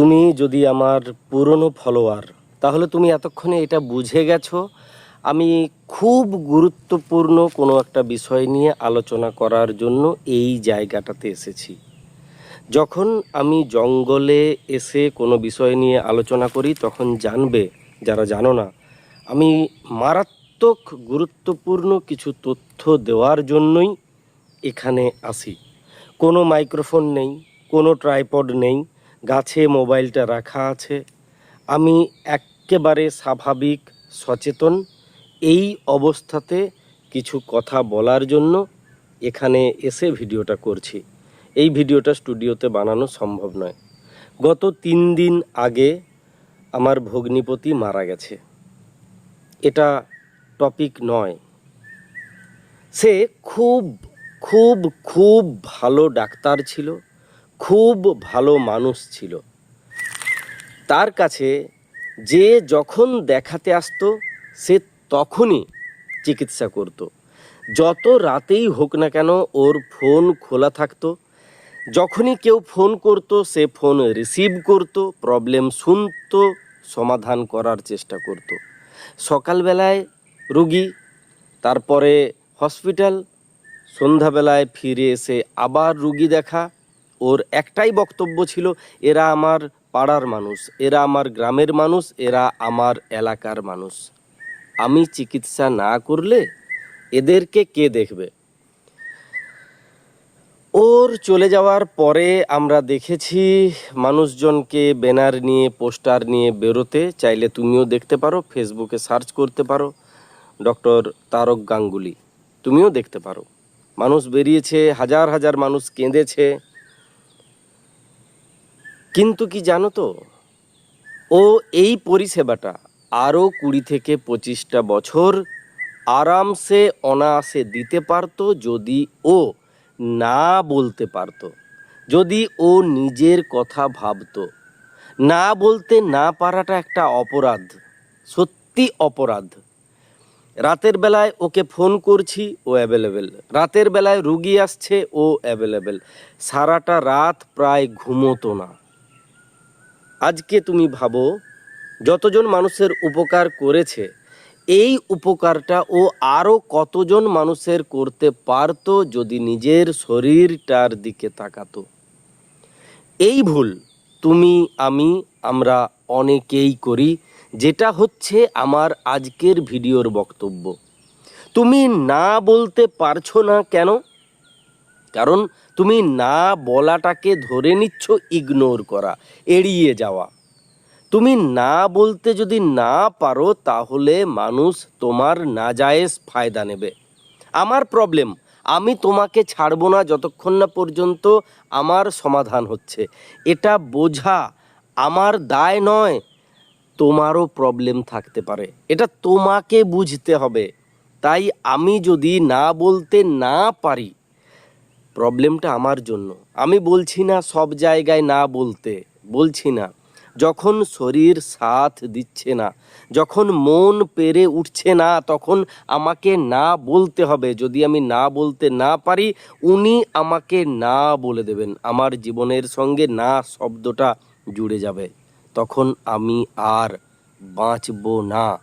তুমি যদি আমার পুরনো ফলোয়ার তাহলে তুমি এতক্ষণে এটা বুঝে গেছো। আমি খুব গুরুত্বপূর্ণ কোনো একটা বিষয় নিয়ে আলোচনা করার জন্য এই জায়গাটাতে এসেছি। যখন আমি জঙ্গলে এসে কোনো বিষয় নিয়ে আলোচনা করি, তখন জানবে, যারা জানো না, আমি মারাত্মক গুরুত্বপূর্ণ কিছু তথ্য দেওয়ার জন্যই এখানে আসি। কোনো মাইক্রোফোন নেই, কোনো ট্রাইপড নেই গাছে মোবাইলটা রাখা আছে। আমি একেবারে স্বাভাবিক, সচেতন। এই অবস্থাতে কিছু কথা বলার জন্য এখানে এসে ভিডিওটা করছি। এই ভিডিওটা স্টুডিওতে বানানো সম্ভব নয়। গত তিন দিন আগে আমার ভগ্নিপতি মারা গেছে। এটা টপিক নয়। সে খুব খুব খুব ভালো ডাক্তার ছিল। খুব ভালো মানুষ ছিল। তার কাছে যে যখন দেখাতে আসতো, সে তখনই চিকিৎসা করত। যত রাতেই হোক না কেন ওর ফোন খোলা থাকতো। যখনই কেউ ফোন করতো, সে ফোন রিসিভ করত, প্রবলেম শুনত, সমাধান করার চেষ্টা করত। সকালবেলায় রুগী, তারপরে হসপিটাল, সন্ধ্যাবেলায় ফিরে এসে আবার রুগী দেখা ওর একটাই বক্তব্য ছিল, এরা আমার পাড়ার মানুষ, এরা আমার গ্রামের মানুষ, এরা আমার এলাকার মানুষ। আমি চিকিৎসা না করলে এদেরকে কে দেখবে? ওর চলে যাওয়ার পরে আমরা দেখেছি মানুষজনকে ব্যানার নিয়ে, পোস্টার নিয়ে বেরোতে। চাইলে তুমিও দেখতে পারো, ফেসবুকে সার্চ করতে পারো, ডক্টর তারক গাঙ্গুলি। তুমিও দেখতে পারো। মানুষ বেরিয়েছে, হাজার হাজার মানুষ কেঁদেছে। কিন্তু কি জানো তো? ও এই পরিষেবাটা আরও কুড়ি থেকে পঁচিশটা বছর আরামসে অনায়াসে দিতে পারতো যদি ও না বলতে পারতো, যদি ও নিজের কথা ভাবতো। না বলতে না পারাটা একটা অপরাধ, সত্যি অপরাধ। রাতের বেলায় ওকে ফোন করছি, ও অ্যাভেলেবেল। রাতের বেলায় রুগী আসছে, ও অ্যাভেলেবেল। সারাটা রাত প্রায় ঘুমোতো না। আজকে তুমি ভাবো, যতজন মানুষের উপকার করেছে, এই উপকারটা ও আরও কতজন মানুষের করতে পারতো যদি নিজের শরীরটার দিকে তাকাতো। এই ভুল তুমি, আমি, আমরা অনেকেই করি, যেটা হচ্ছে আমার আজকের ভিডিওর বক্তব্য। তুমি না বলতে পারছ না কেন? কারণ তুমি না বলাটাকে ধরে নিচ্ছ ইগনোর করা, এড়িয়ে যাওয়া। তুমি না বলতে যদি না পারো, তাহলে মানুষ তোমার নাজায়েজ ফায়দা নেবে। আমার প্রবলেম আমি তোমাকে ছাড়বো না যতক্ষণ না পর্যন্ত আমার সমাধান হচ্ছে। এটা বোঝা আমার দায় নয়, তোমারও প্রবলেম থাকতে পারে। এটা তোমাকে বুঝতে হবে। তাই আমি যদি না বলতে না পারি প্রবলেমটা আমার জন্য। আমি বলছি না সব জায়গায় না বলতে, বলছি না। যখন শরীর সাথ দিচ্ছে না, যখন মন পেরে উঠছে না, তখন আমাকে না বলতে হবে। যদি আমি না বলতে না পারি, উনি আমাকে না বলে দেবেন। আমার জীবনের সঙ্গে না শব্দটা জুড়ে যাবে। তখন আমি আর বাঁচব না।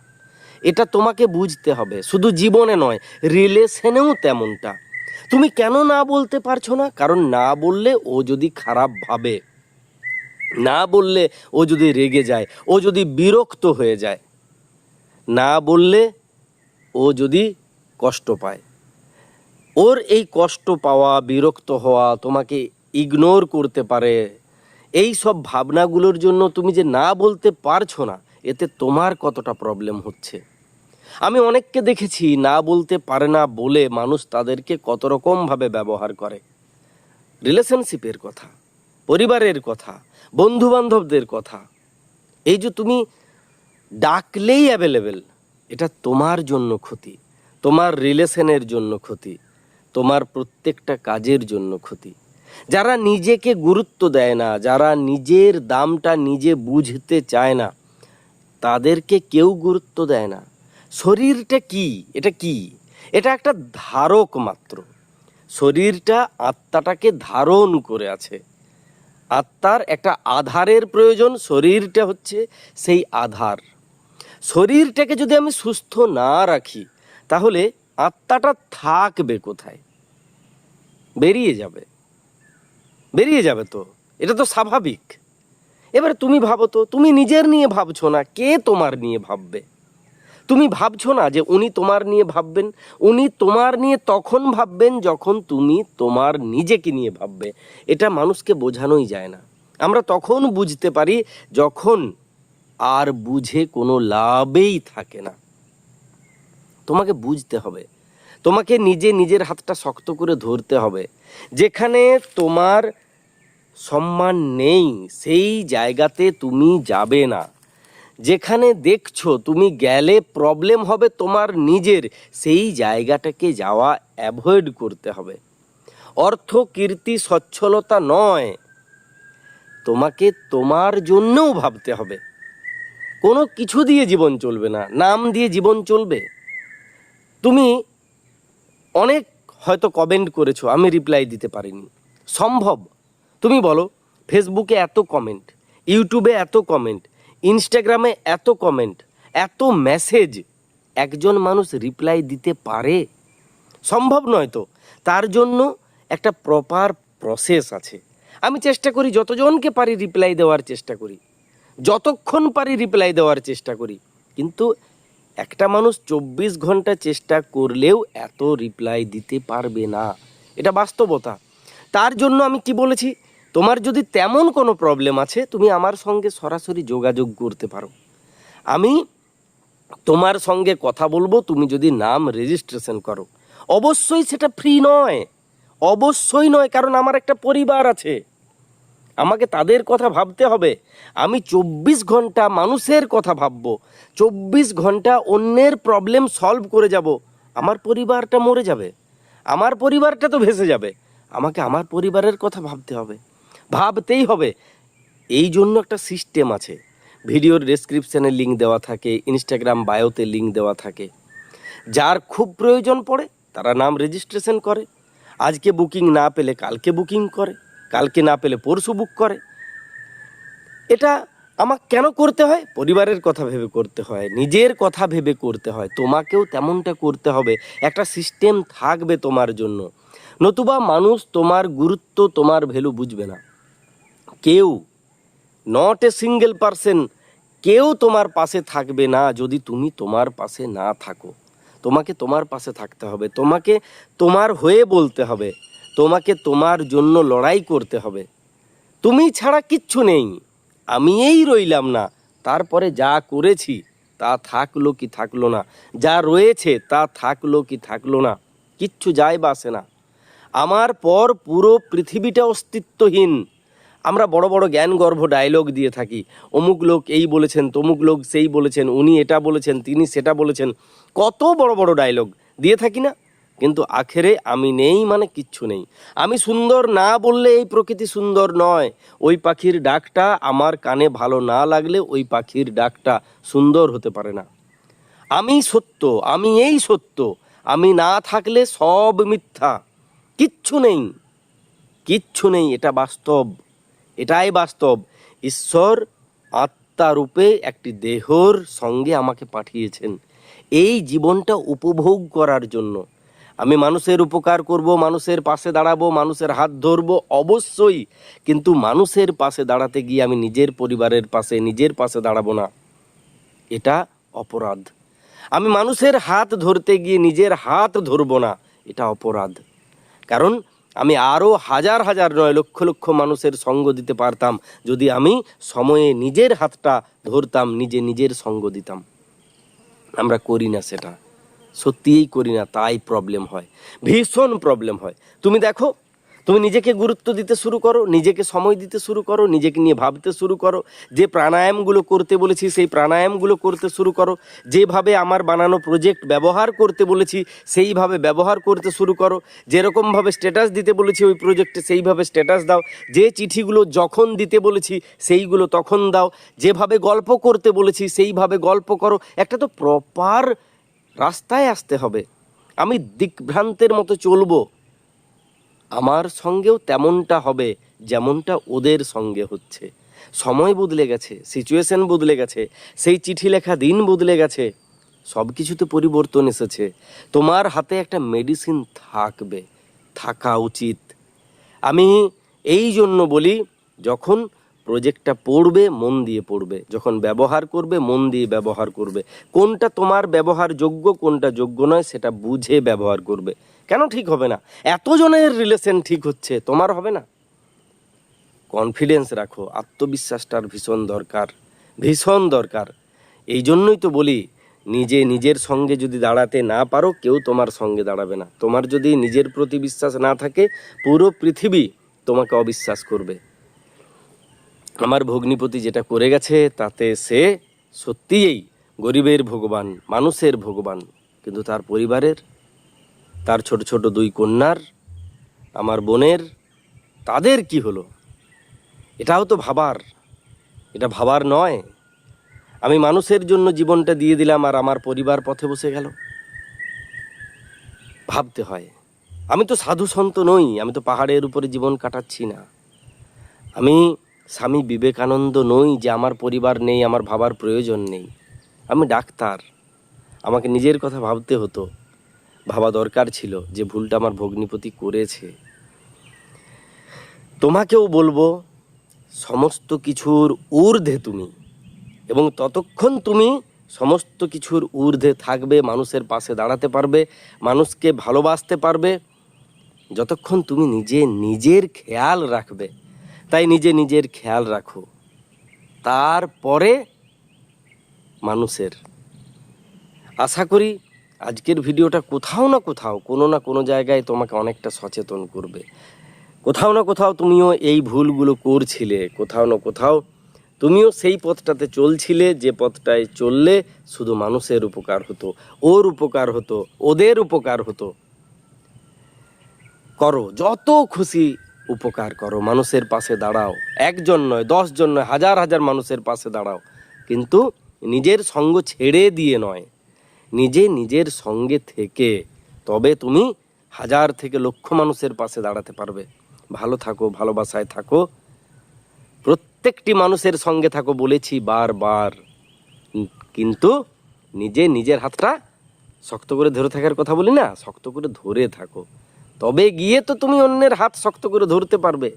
এটা তোমাকে বুঝতে হবে। শুধু জীবনে নয় রিলেশনেও তেমনটা। তুমি কেন না বলতে পারছ না? কারণ না বললে ও যদি খারাপ ভাবে, না বললে ও যদি রেগে যায়, ও যদি বিরক্ত হয়ে যায়, না বললে ও যদি কষ্ট পায়। ওর এই কষ্ট পাওয়া, বিরক্ত হওয়া, তোমাকে ইগনোর করতে পারে, এই সব ভাবনাগুলোর জন্য তুমি যে না বলতে পারছ না, এতে তোমার কতটা প্রবলেম হচ্ছে? আমি অনেককে দেখেছি না বলতে পারে না বলে মানুষ তাদেরকে কত রকমভাবে ব্যবহার করে। রিলেশনশিপের কথা, পরিবারের কথা বন্ধু বান্ধবদের কথা। এই যে তুমি ডাকলেই অ্যাভেলেবেল এটা তোমার জন্য ক্ষতি, তোমার রিলেশনের জন্য ক্ষতি, তোমার প্রত্যেকটা কাজের জন্য ক্ষতি। যারা নিজেকে গুরুত্ব দেয় না, যারা নিজের দামটা নিজে বুঝতে চায় না, তাদেরকে কেউ গুরুত্ব দেয় না। শরীরটা কি? এটা কি? এটা একটা ধারক মাত্র। শরীরটা আত্মাটাকে ধারণ করে আছে। আত্মার একটা আধারের প্রয়োজন, শরীরটা হচ্ছে সেই আধার। শরীরটাকে যদি আমি সুস্থ না রাখি, তাহলে আত্মাটা থাকবে কোথায়? বেরিয়ে যাবে। বেরিয়ে যাবে তো। এটা তো স্বাভাবিক। এবারে তুমি ভাবো তো, তুমি নিজের নিয়ে ভাবছ না, কে তোমার নিয়ে ভাববে? তুমি ভাবছ না যে উনি তোমার নিয়ে ভাববেন? উনি তোমার নিয়ে তখন ভাববেন যখন তুমি তোমার নিজেকে নিয়ে ভাববে। এটা মানুষকে বোঝানোই যায় না। আমরা তখন বুঝতে পারি যখন আর বুঝে কোনো লাভেই থাকে না। তোমাকে বুঝতে হবে। তোমাকে নিজে নিজের হাতটা শক্ত করে ধরতে হবে। যেখানে তোমার সম্মান নেই, সেই জায়গাতে তুমি যাবে না। যেখানে দেখছ তুমি গেলে প্রবলেম হবে তোমার নিজের, সেই জায়গাটাকে যাওয়া অ্যাভয়েড করতে হবে। অর্থ, কীর্তি, সচ্ছলতা নয়। তোমাকে তোমার জন্যও ভাবতে হবে। কোনো কিছু দিয়ে জীবন চলবে না, নাম দিয়ে জীবন চলবে। তুমি অনেক হয়তো কমেন্ট করেছ, আমি রিপ্লাই দিতে পারিনি। সম্ভব। তুমি বলো ফেসবুকে এত কমেন্ট ইউটিউবে এত কমেন্ট ইনস্টাগ্রামে এত কমেন্ট এত মেসেজ একজন মানুষ রিপ্লাই দিতে পারে? সম্ভব নয় তো। তার জন্য একটা প্রপার প্রসেস আছে। আমি চেষ্টা করি যতজনকে পারি রিপ্লাই দেওয়ার চেষ্টা করি। যতক্ষণ পারি রিপ্লাই দেওয়ার চেষ্টা করি। কিন্তু একটা মানুষ চব্বিশ ঘণ্টা চেষ্টা করলেও এত রিপ্লাই দিতে পারবে না। এটা বাস্তবতা। তার জন্য আমি কি বলেছি? তোমার যদি তেমন কোনো প্রবলেম আছে, তুমি আমার সঙ্গে সরাসরি যোগাযোগ করতে পারো। আমি তোমার সঙ্গে কথা বলব, তুমি যদি নাম রেজিস্ট্রেশন করো। অবশ্যই সেটা ফ্রি নয়। অবশ্যই নয়, কারণ আমার একটা পরিবার আছে। আমাকে তাদের কথা ভাবতে হবে। আমি চব্বিশ ঘণ্টা মানুষের কথা ভাববো। চব্বিশ ঘণ্টা অন্যের প্রবলেম সলভ করে যাব। আমার পরিবারটা মরে যাবে। আমার পরিবারটা তো ভেসে যাবে। আমাকে আমার পরিবারের কথা ভাবতে হবে। ভাবতেই হবে। এই জন্য একটা সিস্টেম আছে। ভিডিওর ডেসক্রিপশানে লিঙ্ক দেওয়া থাকে ইনস্টাগ্রাম বায়োতে লিঙ্ক দেওয়া থাকে। যার খুব প্রয়োজন পড়ে, তারা নাম রেজিস্ট্রেশন করে। আজকে বুকিং না পেলে কালকে বুকিং করে, কালকে না পেলে পরশু বুক করে। এটা আমার কেন করতে হয়? পরিবারের কথা ভেবে করতে হয়, নিজের কথা ভেবে করতে হয়। তোমাকেও তেমনটা করতে হবে। একটা সিস্টেম থাকবে তোমার জন্য। নতুবা মানুষ তোমার গুরুত্ব, তোমার ভ্যালু বুঝবে না। কেউ নট এ সিঙ্গেল পারসন কেউ তোমার পাশে থাকবে না যদি তুমি তোমার পাশে না থাকো। তোমাকে তোমার পাশে থাকতে হবে, তোমাকে তোমার হয়ে বলতে হবে, তোমাকে তোমার জন্য লড়াই করতে হবে। তুমি ছাড়া কিচ্ছু নেই, আমি এই রইলাম না, তারপরে যা করেছি তা থাকল কি থাকল না, যা রয়েছে তা থাকল কি থাকল না, কিচ্ছু যায় বাসে না। আমার পর পুরো পৃথিবীটা অস্তিত্বহীন। আমরা বড় বড় জ্ঞানগর্ভ ডায়লগ দিয়ে থাকি। অমুক লোক এই বলেছেন, তমুক লোক সেই বলেছেন, উনি এটা বলেছেন, তিনি সেটা বলেছেন। কত বড় বড় ডায়লগ দিয়ে থাকি না? কিন্তু আখেরে আমি নেই মানে কিচ্ছু নেই। আমি সুন্দর না বললে এই প্রকৃতি সুন্দর নয়। ওই পাখির ডাকটা আমার কানে ভালো না লাগলে ওই পাখির ডাকটা সুন্দর হতে পারে না। আমি সত্য, আমি এই সত্য, আমি না থাকলে সব মিথ্যা। কিচ্ছু নেই কিচ্ছু নেই, এটা বাস্তব। এটাই বাস্তব। ঈশ্বর আত্মারূপে একটি দেহর সঙ্গে আমাকে পাঠিয়েছেন। এই জীবনটা উপভোগ করার জন্য। আমি মানুষের উপকার করব, মানুষের পাশে দাঁড়াবো, মানুষের হাত ধরবো, অবশ্যই। কিন্তু মানুষের পাশে দাঁড়াতে গিয়ে আমি নিজের পরিবারের পাশে, নিজের পাশে দাঁড়াবো না। এটা অপরাধ। আমি মানুষের হাত ধরতে গিয়ে নিজের হাত ধরবো না, এটা অপরাধ। কারণ আমি আরও হাজার হাজার নয় লক্ষ লক্ষ মানুষের সঙ্গ দিতে পারতাম যদি আমি সময়ে নিজের হাতটা ধরতাম, নিজে নিজের সঙ্গ দিতাম। আমরা করি না সেটা। সত্যিই করি না, তাই প্রবলেম হয়। ভীষণ প্রবলেম হয়। তুমি দেখো তুমি নিজেকে গুরুত্ব দিতে শুরু করো, নিজেকে সময় দিতে শুরু করো, নিজেকে নিয়ে ভাবতে শুরু করো। যে প্রাণায়ামগুলো করতে বলেছি, সেই প্রাণায়ামগুলো করতে শুরু করো। যেভাবে আমার বানানো প্রজেক্ট ব্যবহার করতে বলেছি, সেইভাবে ব্যবহার করতে শুরু করো। যেরকমভাবে স্ট্যাটাস দিতে বলেছি ওই প্রজেক্টে সেইভাবে স্ট্যাটাস দাও। যে চিঠিগুলো যখন দিতে বলেছি, সেইগুলো তখন দাও। যেভাবে গল্প করতে বলেছি, সেইভাবে গল্প করো। একটা তো প্রপার রাস্তায় আসতে হবে। আমি দিকভ্রান্তের মতো চলবো। আমার সঙ্গেও তেমনটা হবে যেমনটা ওদের সঙ্গে হচ্ছে। সময় বদলে গেছে সিচুয়েশন বদলে গেছে, সেই চিঠি লেখা দিন বদলে গেছে সব কিছুতে পরিবর্তন এসেছে। তোমার হাতে একটা মেডিসিন থাকবে, থাকা উচিত। আমি এই জন্য বলি, যখন প্রজেক্টটা পড়বে, মন দিয়ে পড়বে। যখন ব্যবহার করবে, মন দিয়ে ব্যবহার করবে। কোনটা তোমার ব্যবহার যোগ্য কোনটা যোগ্য নয়, সেটা বুঝে ব্যবহার করবে। কেন ঠিক হবে না? এতজনের রিলেশন ঠিক হচ্ছে, তোমার হবে না? কনফিডেন্স রাখো, আত্মবিশ্বাসটার ভীষণ দরকার ভীষণ দরকার। এই জন্যই তো বলি, নিজে নিজের সঙ্গে যদি দাঁড়াতে না পারো, কেউ তোমার সঙ্গে দাঁড়াবে না। তোমার যদি নিজের প্রতি বিশ্বাস না থাকে, পুরো পৃথিবী তোমাকে অবিশ্বাস করবে। আমার ভগ্নিপতি যেটা করে গেছে, তাতে সে সত্যিই গরিবের ভগবান, মানুষের ভগবান, কিন্তু তার পরিবারের তার ছোট ছোট দুই কন্যার, আমার বোনের, তাদের কি হলো? এটাও তো ভাবার। এটা ভাবার নয়। আমি মানুষের জন্য জীবনটা দিয়ে দিলাম আর আমার পরিবার পথে বসে গেল। ভাবতে হয়, আমি তো সাধু সন্ত নই, আমি তো পাহাড়ের উপরে জীবন কাটাচ্ছি না। আমি স্বামী বিবেকানন্দ নই যে আমার পরিবার নেই, আমার ভাবার প্রয়োজন নেই। আমি ডাক্তার, আমাকে নিজের কথা ভাবতে হতো। ভাবা দরকার ছিল যে ভুলটা আমার ভগ্নিপতি করেছে। তোমাকেও বলব, সমস্ত কিছুর ঊর্ধ্বে তুমি এবং ততক্ষণ তুমি সমস্ত কিছুর ঊর্ধ্বে থাকবে, মানুষের পাশে দাঁড়াতে পারবে, মানুষকে ভালোবাসতে পারবে। যতক্ষণ তুমি নিজে নিজের খেয়াল রাখবে, তাই নিজে নিজের খেয়াল রাখো। তারপরে মানুষের। আশা করি আজকের ভিডিওটা কোথাও না কোথাও, কোনো না কোনো জায়গায় তোমাকে অনেকটা সচেতন করবে। কোথাও না কোথাও তুমিও এই ভুলগুলো করছিলে, কোথাও না কোথাও তুমিও সেই পথটাতে চলছিলে, যে পথটায় চললে শুধু মানুষের উপকার হতো, ওর উপকার হতো, ওদের উপকার হতো। করো, যত খুশি উপকার করো, মানুষের পাশে দাঁড়াও। একজন নয়, দশজন নয়, হাজার হাজার মানুষের পাশে দাঁড়াও। কিন্তু নিজের সঙ্গ ছেড়ে দিয়ে নয়। নিজে নিজের সঙ্গে থেকে, তবে তুমি হাজার থেকে লক্ষ মানুষের পাশে দাঁড়াতে পারবে। ভালো থাকো, ভালোবাসায় থাকো। প্রত্যেকটি মানুষের সঙ্গে থাকো বলেছি বারবার। কিন্তু নিজে নিজের হাতটা শক্ত করে ধরে থাকার কথা বলি না, শক্ত করে ধরে থাকো। তবে গিয়ে তো তুমি অন্যের হাত শক্ত করে ধরতে পারবে।